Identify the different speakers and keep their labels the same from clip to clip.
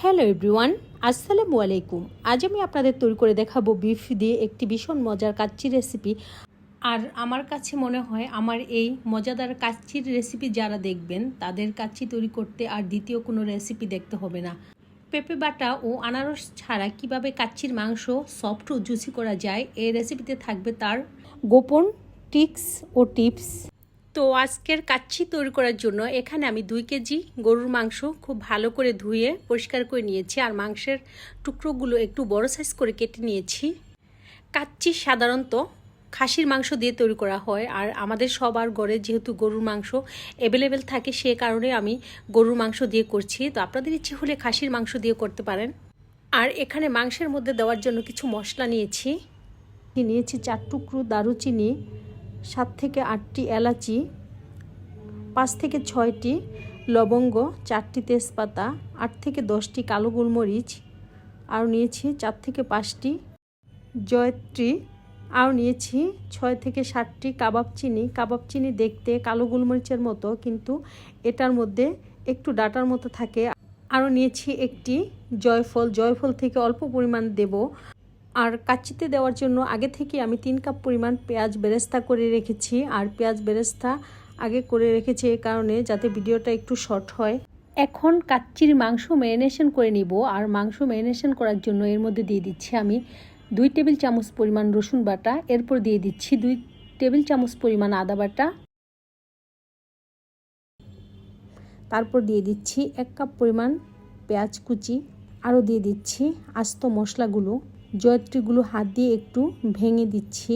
Speaker 1: Hello everyone আসসালামু আলাইকুম আজ আমি আপনাদের তৈরি করে দেখাবো বিফ দিয়ে একটি ভীষণ মজার কাচ্চি রেসিপি আর আমার কাছে মনে হয় আমার এই মজাদার কাচ্চির রেসিপি যারা দেখবেন, তাদের কাচ্চি তৈরি করতে আর দ্বিতীয় কোনো রেসিপি দেখতে হবে না। পেঁপে বাটা ও আনারস ছাড়া কীভাবে কাচ্চির মাংস সফট ও জুসি করা যায়, এই রেসিপিতে থাকবে তার গোপন ট্রিক্স ও টিপস তো আজকের কাচ্ছি তৈরি করার জন্য এখানে আমি দুই কেজি গরুর মাংস খুব ভালো করে ধুয়ে পরিষ্কার করে নিয়েছি আর মাংসের টুকরোগুলো একটু বড় সাইজ করে কেটে নিয়েছি। কাচ্চি সাধারণত খাসির মাংস দিয়ে তৈরি করা হয় আর আমাদের সবার ঘরে যেহেতু গরুর মাংস অ্যাভেলেবেল থাকে সে কারণে আমি গরুর মাংস দিয়ে করছি। তো আপনাদের ইচ্ছে হলে খাসির মাংস দিয়ে করতে পারেন। আর এখানে মাংসের মধ্যে দেওয়ার জন্য কিছু মশলা নিয়েছি। নিয়েছি চার টুকরো দারুচিনি সাত থেকে আটটি এলাচি, পাঁচ থেকে ছয়টি লবঙ্গ, চারটি তেজপাতা, আট থেকে দশটি কালো গোলমরিচ আর নিয়েছি চার থেকে পাঁচটি জয়ত্রী আর নিয়েছি ছয় থেকে সাতটি কাবাব চিনি। কাবাব চিনি দেখতে কালো গোলমরিচের মতো, কিন্তু এটার মধ্যে একটু ডাটার মতো থাকে। আরও নিয়েছি একটি জয়ফল। জয়ফল থেকে অল্প পরিমাণ দেব। আর কাচ্চিতে দেওয়ার জন্য আগে থেকে আমি তিন কাপ পরিমাণ পেঁয়াজ বেরেস্তা করে রেখেছি। আর পেঁয়াজ বেরেস্তা আগে করে রেখেছি এ কারণে যাতে ভিডিওটা একটু শর্ট হয়। এখন কাচ্চির মাংস ম্যারিনেশন করে নিব। আর মাংস ম্যারিনেশন করার জন্য এর মধ্যে দিয়ে দিচ্ছি আমি দুই টেবিল চামচ পরিমাণ রসুন বাটা। এরপর দিয়ে দিচ্ছি দুই টেবিল চামচ পরিমাণ আদা বাটা। তারপর দিয়ে দিচ্ছি এক কাপ পরিমাণ পেঁয়াজ কুচি। আরও দিয়ে দিচ্ছি আস্ত মশলাগুলো। জয়ত্রীগুলো হাত দিয়ে একটু ভেঙে দিচ্ছি।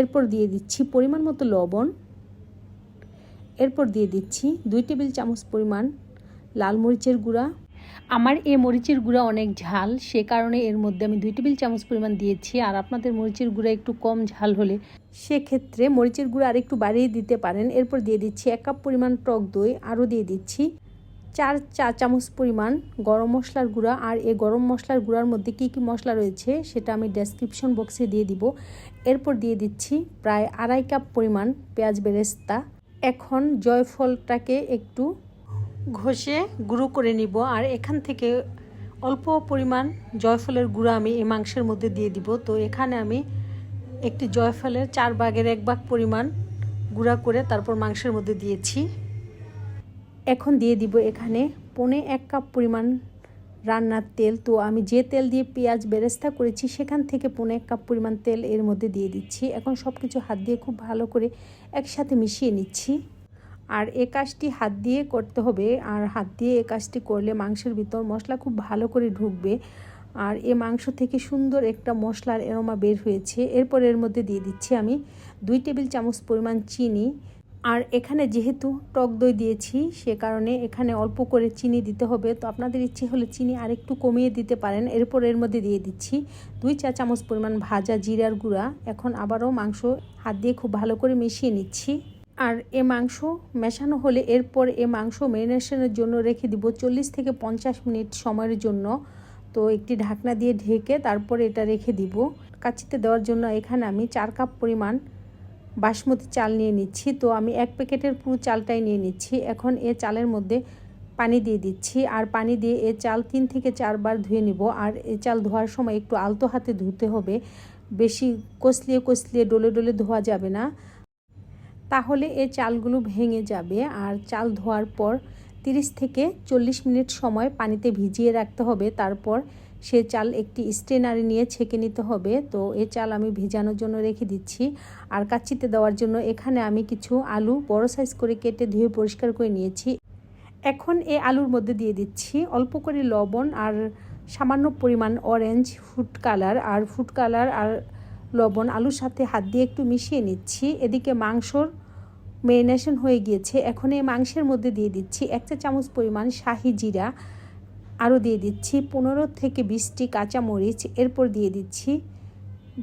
Speaker 1: এরপর দিয়ে দিচ্ছি পরিমাণ মতো লবণ। এরপর দিয়ে দিচ্ছি দুই টেবিল চামচ পরিমাণ লাল মরিচের গুঁড়া। আমার এই মরিচের গুঁড়া অনেক ঝাল, সে কারণে এর মধ্যে আমি দুই টেবিল চামচ পরিমাণ দিয়েছি। আর আপনাদের মরিচের গুঁড়া একটু কম ঝাল হলে সেক্ষেত্রে মরিচের গুঁড়া আর একটু বাড়িয়ে দিতে পারেন। এরপর দিয়ে দিচ্ছি এক কাপ পরিমাণ টক দই, আরও দিয়ে দিচ্ছি চার চা, চামচ পরিমাণ গরম মশলার গুঁড়া। আর এই গরম মশলার গুঁড়ার মধ্যে কী কী মশলা রয়েছে সেটা আমি ডেসক্রিপশন বক্সে দিয়ে দিব। এরপর দিয়ে দিচ্ছি প্রায় আড়াই কাপ পরিমাণ পেঁয়াজ বেরেস্তা। এখন জয়ফলটাকে একটু ঘষে গুঁড়ো করে নিব। আর এখান থেকে অল্প পরিমাণ জয়ফলের গুঁড়ো আমি এই মাংসের মধ্যে দিয়ে দিব। তো এখানে আমি একটি জয়ফলের চার ভাগের এক ভাগ পরিমাণ গুঁড়া করে তারপর মাংসের মধ্যে দিয়েছি। এখন দিয়ে দিব এখানে পনে এক কাপ পরিমাণ রান্নার তেল। তো আমি যে তেল দিয়ে পেঁয়াজ বেরেস্তা করেছি, সেখান থেকে পনে এক কাপ পরিমাণ তেল এর মধ্যে দিয়ে দিচ্ছি। এখন সব কিছু হাত দিয়ে খুব ভালো করে একসাথে মিশিয়ে নিচ্ছি। আর এ কাজটি হাত দিয়ে করতে হবে। আর হাত দিয়ে এ কাজটি করলে মাংসের ভিতর মশলা খুব ভালো করে ঢুকবে। আর এ মাংস থেকে সুন্দর একটা মশলার এরোমা বের হয়েছে। এরপর এর মধ্যে দিয়ে দিচ্ছি আমি দুই টেবিল চামচ পরিমাণ চিনি। আর এখানে যেহেতু টক দই দিয়েছি, সে কারণে এখানে অল্প করে চিনি দিতে হবে। তো আপনাদের ইচ্ছে হলে চিনি আরেকটু কমিয়ে দিতে পারেন। এরপর এর মধ্যে দিয়ে দিচ্ছি দুই চা চামচ পরিমাণ ভাজা জিরার গুঁড়া। এখন আবারও মাংস হাত দিয়ে খুব ভালো করে মিশিয়ে নিচ্ছি। আর এ মাংস মেশানো হলে এরপর এ মাংস ম্যারিনেশনের জন্য রেখে দিব চল্লিশ থেকে পঞ্চাশ মিনিট সময়ের জন্য। তো একটি ঢাকনা দিয়ে ঢেকে তারপর এটা রেখে দিব। কাচিতে দেওয়ার জন্য এখানে আমি চার কাপ পরিমাণ বাসমতি চাল নিয়ে নিচ্ছি। তো আমি এক প্যাকেটের পুরো চালটাই নিয়ে নিচ্ছি। এখন এ চালের মধ্যে পানি দিয়ে দিচ্ছি। আর পানি দিয়ে এ চাল তিন থেকে চারবার ধুয়ে নিব। আর এ চাল ধোয়ার সময় একটু আলতো হাতে ধুতে হবে। বেশি কষলিয়ে কষলিয়ে ডলে ডলে ধোয়া যাবে না। তাহলে এ চালগুলো ভেঙে যাবে। আর চাল ধোয়ার পর 30 থেকে চল্লিশ মিনিট সময় পানিতে ভিজিয়ে রাখতে হবে। তারপর সে চাল একটি স্ট্রেনারে নিয়ে ছেঁকে নিতে হবে। তো এ চাল আমি ভিজানোর জন্য রেখে দিচ্ছি। আর কাচ্চিতে দেওয়ার জন্য এখানে আমি কিছু আলু বড় সাইজ করে কেটে ধুয়ে পরিষ্কার করে নিয়েছি। এখন এই আলুর মধ্যে দিয়ে দিচ্ছি অল্প করে লবণ আর সামান্য পরিমাণ অরেঞ্জ ফুড কালার আর ফুড কালার আর লবণ আলুর সাথে হাত দিয়ে একটু মিশিয়ে নিচ্ছি। এদিকে মাংসর মেরিনেশন হয়ে গিয়েছে। এখন এই মাংসের মধ্যে দিয়ে দিচ্ছি এক চা চামচ পরিমাণ শাহি জিরা। আরও দিয়ে দিচ্ছি পনেরো থেকে বিশটি কাঁচামরিচ। এরপর দিয়ে দিচ্ছি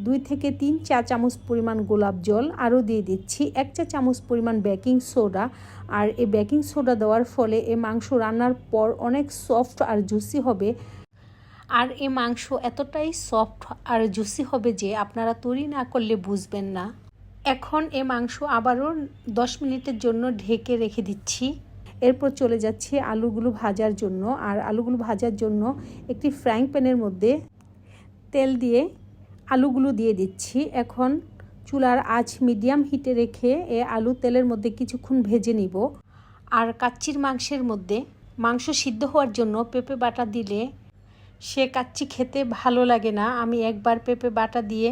Speaker 1: দুই থেকে তিন চা চামচ পরিমাণ গোলাপ জল। আরও দিয়ে দিচ্ছি এক চা চামচ পরিমাণ বেকিং সোডা। আর এই বেকিং সোডা দেওয়ার ফলে এ মাংস রান্নার পর অনেক সফট আর জুসি হবে। আর এ মাংস এতটাই সফট আর জুসি হবে যে আপনারা তৈরি না করলে বুঝবেন না। এখন এ মাংস আবারও দশ মিনিটের জন্য ঢেকে রেখে দিচ্ছি। এরপর চলে যাচ্ছি আলুগুলো ভাজার জন্য। আর আলুগুলো ভাজার জন্য একটি ফ্রাইং প্যানের মধ্যে তেল দিয়ে আলুগুলো দিয়ে দিচ্ছি। এখন চুলার আঁচ মিডিয়াম হিটে রেখে এ আলু তেলের মধ্যে কিছুক্ষণ ভেজে নিব। আর কাচ্চির মাংসের মধ্যে মাংস সিদ্ধ হওয়ার জন্য পেঁপে বাটা দিলে সে কাচ্চি খেতে ভালো লাগে না। আমি একবার পেঁপে বাটা দিয়ে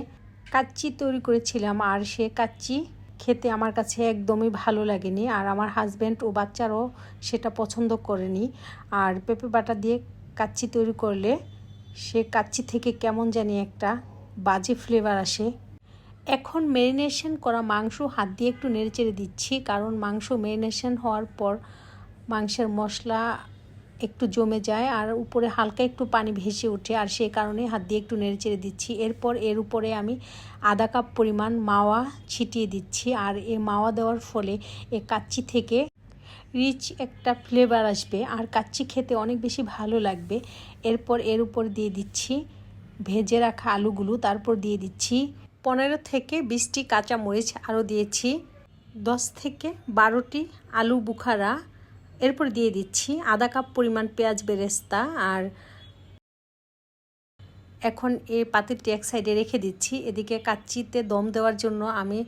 Speaker 1: কাচ্চি তৈরি করেছিলাম আর সে কাচ্চি খেতে আমার কাছে একদমই ভালো লাগেনি। আর আমার হাজব্যান্ড ও বাচ্চারও সেটা পছন্দ করেনি। আর পেঁপে বাটা দিয়ে কাচ্চি তৈরি করলে সে কাচ্চি থেকে কেমন জানি একটা বাজে ফ্লেভার আসে। এখন ম্যারিনেশন করা মাংস হাত দিয়ে একটু নেড়ে চেড়ে দিচ্ছি, কারণ মাংস ম্যারিনেশন হওয়ার পর মাংসের মশলা একটু জমে যায় আর উপরে হালকা একটু পানি ভেসে ওঠে আর সেই কারণে হাত দিয়ে একটু নেড়ে চেড়ে দিচ্ছি। এরপর এর উপরে আমি আধা কাপ পরিমাণ মাওয়া ছিটিয়ে দিচ্ছি আর এই মাওয়া দেওয়ার ফলে এ কাচ্চি থেকে রিচ একটা ফ্লেভার আসবে আর কাচ্চি খেতে অনেক বেশি ভালো লাগবে। এরপর এর উপর দিয়ে দিচ্ছি ভেজে রাখা আলুগুলো, তারপর দিয়ে দিচ্ছি পনেরো থেকে বিশটি কাঁচা মরিচ আরও দিয়েছি দশ থেকে বারোটি আলু বুখারা এরপর দিয়ে দিচ্ছি আধা কাপ পরিমাণ পেঁয়াজ বেরেস্তা আর এখন এই পাতিলটি এক সাইডে রেখে দিচ্ছি। এদিকে কাচ্চিতে দম দেওয়ার জন্য আমি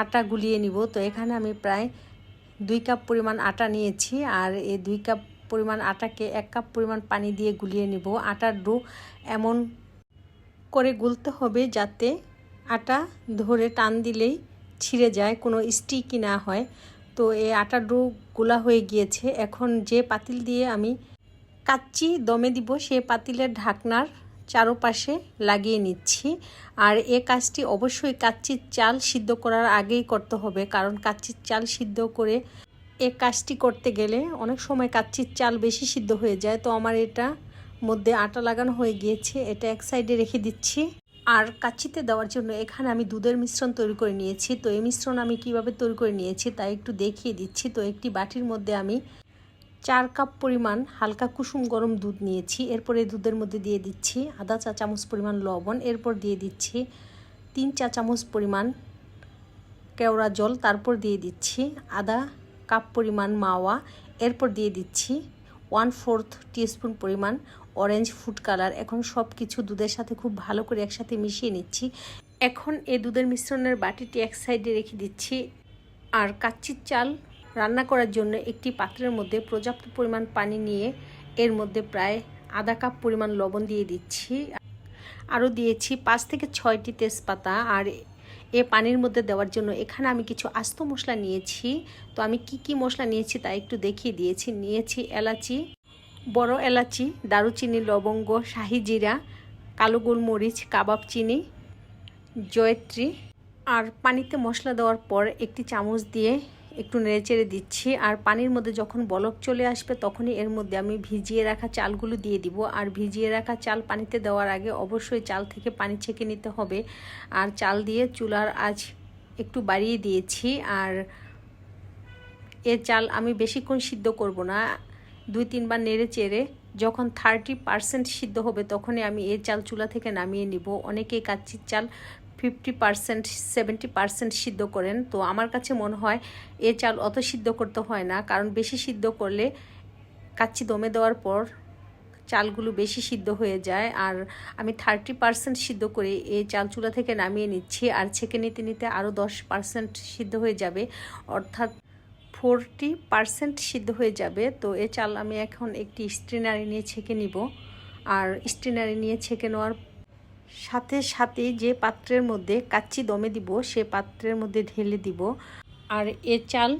Speaker 1: আটা গুলিয়ে নিব। তো এখানে আমি প্রায় দুই কাপ পরিমাণ আটা নিয়েছি আর এই দুই কাপ পরিমাণ আটাকে এক কাপ পরিমাণ পানি দিয়ে গুলিয়ে নিব। আটার ডো এমন করে গুলতে হবে যাতে আটা ধরে টান দিলেই ছিঁড়ে যায়, কোনো স্টিকি না হয়। তো এই আটা ডো গোলা হয়ে গিয়েছে। এখন যে পাতিল দিয়ে আমি কাচ্চি দমে দিব, সে পাতিলের ঢাকনার চারোপাশে লাগিয়ে নিচ্ছি। আর এ কাজটি অবশ্যই কাচ্চির চাল সিদ্ধ করার আগেই করতে হবে, কারণ কাচ্চির চাল সিদ্ধ করে এ কাজটি করতে গেলে অনেক সময় কাচ্চির চাল বেশি সিদ্ধ হয়ে যায়। তো আমার এটা মধ্যে আটা লাগানো হয়ে গিয়েছে, এটা এক সাইডে রেখে দিচ্ছি। আর কাচ্চিতে দেওয়ার জন্য এখানে আমি দুধের মিশ্রণ তৈরি করে নিয়েছি। তো এই মিশ্রণ আমি কীভাবে তৈরি করে নিয়েছি তাই একটু দেখিয়ে দিচ্ছি। তো একটি বাটির মধ্যে আমি চার কাপ পরিমাণ হালকা কুসুম গরম দুধ নিয়েছি। এরপরে দুধের মধ্যে দিয়ে দিচ্ছি আধা চা চামচ পরিমাণ লবণ। এরপর দিয়ে দিচ্ছি তিন চা চামচ পরিমাণ কেওড়া জল। তারপর দিয়ে দিচ্ছি আধা কাপ পরিমাণ মাওয়া। এরপর দিয়ে দিচ্ছি ওয়ান ফোর্থ টিস্পুন পরিমাণ অরেঞ্জ ফুড কালার এখন সব কিছু দুধের সাথে খুব ভালো করে একসাথে মিশিয়ে নিচ্ছি। এখন এই দুধের মিশ্রণের বাটিটি এক সাইডে রেখে দিচ্ছি। আর কাচ্চির চাল রান্না করার জন্য একটি পাত্রের মধ্যে পর্যাপ্ত পরিমাণ পানি নিয়ে এর মধ্যে প্রায় আধা কাপ পরিমাণ লবণ দিয়ে দিচ্ছি। আরও দিয়েছি পাঁচ থেকে ছয়টি তেজপাতা। আর এ পানির মধ্যে দেওয়ার জন্য এখানে আমি কিছু আস্ত মশলা নিয়েছি। তো আমি কি কি মশলা নিয়েছি তা একটু দেখিয়ে দিয়েছি। নিয়েছি এলাচি, বড় এলাচি, দারুচিনি, লবঙ্গ, শাহি জিরা, কালো গোলমরিচ, কাবাব চিনি, জয়ত্রী। আর পানিতে মশলা দেওয়ার পর একটি চামচ দিয়ে একটু নেড়েচেড়ে দিচ্ছি। আর পানির মধ্যে যখন বলক চলে আসবে, তখনই এর মধ্যে আমি ভিজিয়ে রাখা চালগুলো দিয়ে দিব। আর ভিজিয়ে রাখা চাল পানিতে দেওয়ার আগে অবশ্যই চাল থেকে পানি ছেঁকে নিতে হবে। আর চাল দিয়ে চুলার আজ একটু বাড়িয়ে দিয়েছি। আর এ চাল আমি বেশিক্ষণ সিদ্ধ করব না। দুই তিনবার নেড়ে চেড়ে যখন থার্টি পারসেন্ট সিদ্ধ হবে, তখনই আমি এই চাল চুলা থেকে নামিয়ে নিব। অনেকেই কাচ্চির চাল ফিফটি পারসেন্ট সেভেন্টি পারসেন্ট সিদ্ধ করেন। তো আমার কাছে মনে হয় এ চাল অত সিদ্ধ করতে হয় না, কারণ বেশি সিদ্ধ করলে কাচ্চি দমে দেওয়ার পর চালগুলো বেশি সিদ্ধ হয়ে যায়। আর আমি থার্টি পারসেন্ট সিদ্ধ করে এই চাল চুলা থেকে নামিয়ে নিচ্ছি, আর ছেঁকে নিতে নিতে আরও দশ পারসেন্ট সিদ্ধ হয়ে যাবে। অর্থাৎ ফোরটি পারসেন্ট সিদ্ধ হয়ে যাবে। তো এ চাল আমি এখন একটি স্ট্রিনারি নিয়ে ছেঁকে নিব। আর স্ট্রিনারি নিয়ে ছেঁকে নেওয়ার সাথে সাথে যে পাত্রের মধ্যে কাচ্চি দমে দিব, সে পাত্রের মধ্যে ঢেলে দিব। আর এ চাল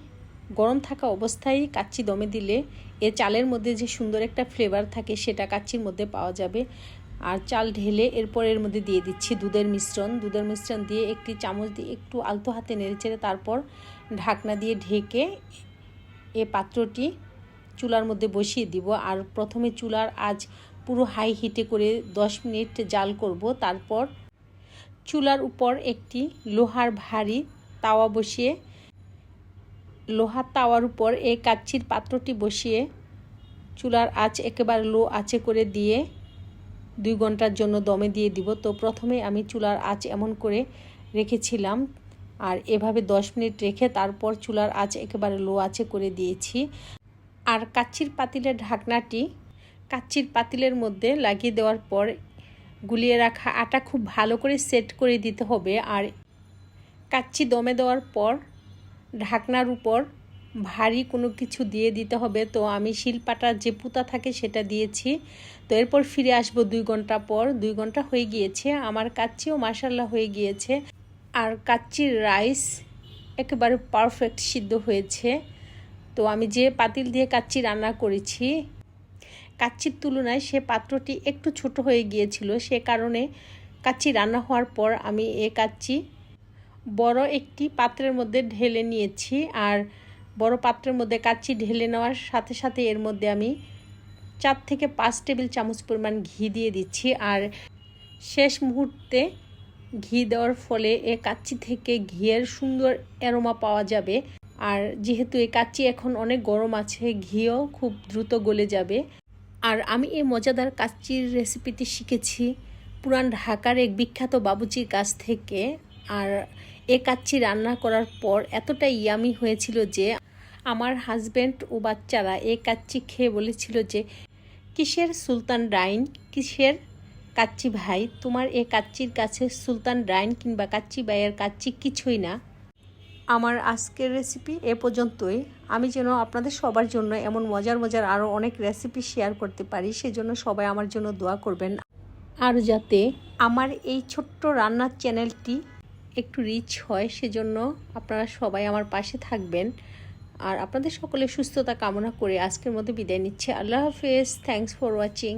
Speaker 1: গরম থাকা অবস্থায় কাচ্চি দমে দিলে এ চালের মধ্যে যে সুন্দর একটা ফ্লেভার থাকে, সেটা কাচ্চির মধ্যে পাওয়া যাবে। আর চাল ঢেলে এরপর এর মধ্যে দিয়ে দিচ্ছি দুধের মিশ্রণ। দুধের মিশ্রণ দিয়ে একটি চামচ দিয়ে একটু আলতো হাতে নেড়েচেড়ে তারপর ঢাকনা দিয়ে ঢেকে এ পাত্রটি চুলার মধ্যে বসিয়ে দিব। আর প্রথমে চুলার আজ পুরো হাই হিটে করে 10 মিনিট জাল করব। তারপর চুলার উপর একটি লোহার ভারী তাওয়া বসিয়ে, লোহার তাওয়ার উপর এই কাচ্চির পাত্রটি বসিয়ে চুলার আঁচ একেবারে লো আঁচে করে দিয়ে দুই ঘণ্টার জন্য দমে দিয়ে দিব। তো প্রথমে আমি চুলার আঁচ এমন করে রেখেছিলাম আর এভাবে দশ মিনিট রেখে তারপর চুলার আঁচ একেবারে লো আঁচে করে দিয়েছি। আর কাচ্চির পাতিলের ঢাকনাটি কাচ্চির পাতিলের মধ্যে লাগিয়ে দেওয়ার পর গুলিয়ে রাখা আটা খুব ভালো করে সেট করে দিতে হবে আর কাচ্চি দমে দেওয়ার পর ঢাকনার উপর ভারী কোনো কিছু দিয়ে দিতে হবে। তো আমি শিলপাটার যে পুতা থাকে সেটা দিয়েছি। তো এরপর ফিরে আসব দুই ঘণ্টা পর। দুই ঘণ্টা হয়ে গিয়েছে। আমার কাচ্চিও মাসাল্লাহ হয়ে গিয়েছে। আর কাচ্চির রাইস একেবারে পারফেক্ট সিদ্ধ হয়েছে। তো আমি যে পাতিল দিয়ে কাচ্চি রান্না করেছি কাচ্চির তুলনায় সে পাত্রটি একটু ছোট হয়ে গিয়েছিল। সে কারণে কাচ্চি রান্না হওয়ার পর আমি এ কাচ্চি বড় একটি পাত্রের মধ্যে ঢেলে নিয়েছি আর বড় পাত্রের মধ্যে কাচ্চি ঢেলে নেওয়ার সাথে সাথে এর মধ্যে আমি চার থেকে পাঁচ টেবিল চামচ পরিমাণ ঘি দিয়ে দিচ্ছি আর শেষ মুহূর্তে ঘি দেওয়ার ফলে এ কাচ্চি থেকে ঘিয়ের সুন্দর অ্যারোমা পাওয়া যাবে। আর যেহেতু এই কাচ্চি এখন অনেক গরম আছে, ঘিও খুব দ্রুত গলে যাবে। আর আমি এই মজাদার কাচ্চির রেসিপিটি শিখেছি পুরান ঢাকার এক বিখ্যাত বাবুচির কাছ থেকে। আর এ কাচ্চি রান্না করার পর এতটা ইয়ামি হয়েছিল যে আমার হাজব্যান্ড ও বাচ্চারা এ কাচ্চি খেয়ে বলেছিল যে, কিসের সুলতান ডাইন কিসের কাচ্চি ভাই? তোমার এ কাচ্চির কাছে সুলতান ডাইন কিংবা কাচ্চি ভাইয়ের কাচ্চি কিছুই না। আমার আজকের রেসিপি এ পর্যন্তই। আমি যেন আপনাদের সবার জন্য এমন মজার মজার আরও অনেক রেসিপি শেয়ার করতে পারি, সেজন্য সবাই আমার জন্য দোয়া করবেন। আর যাতে আমার এই ছোট্ট রান্নার চ্যানেলটি একটু রিচ হয়, সেজন্য আপনারা সবাই আমার পাশে থাকবেন। আর আপনাদের সকলের সুস্থতা কামনা করে আজকের মধ্যে বিদায় নিচ্ছে। আল্লাহ হাফেজ। Thanks for watching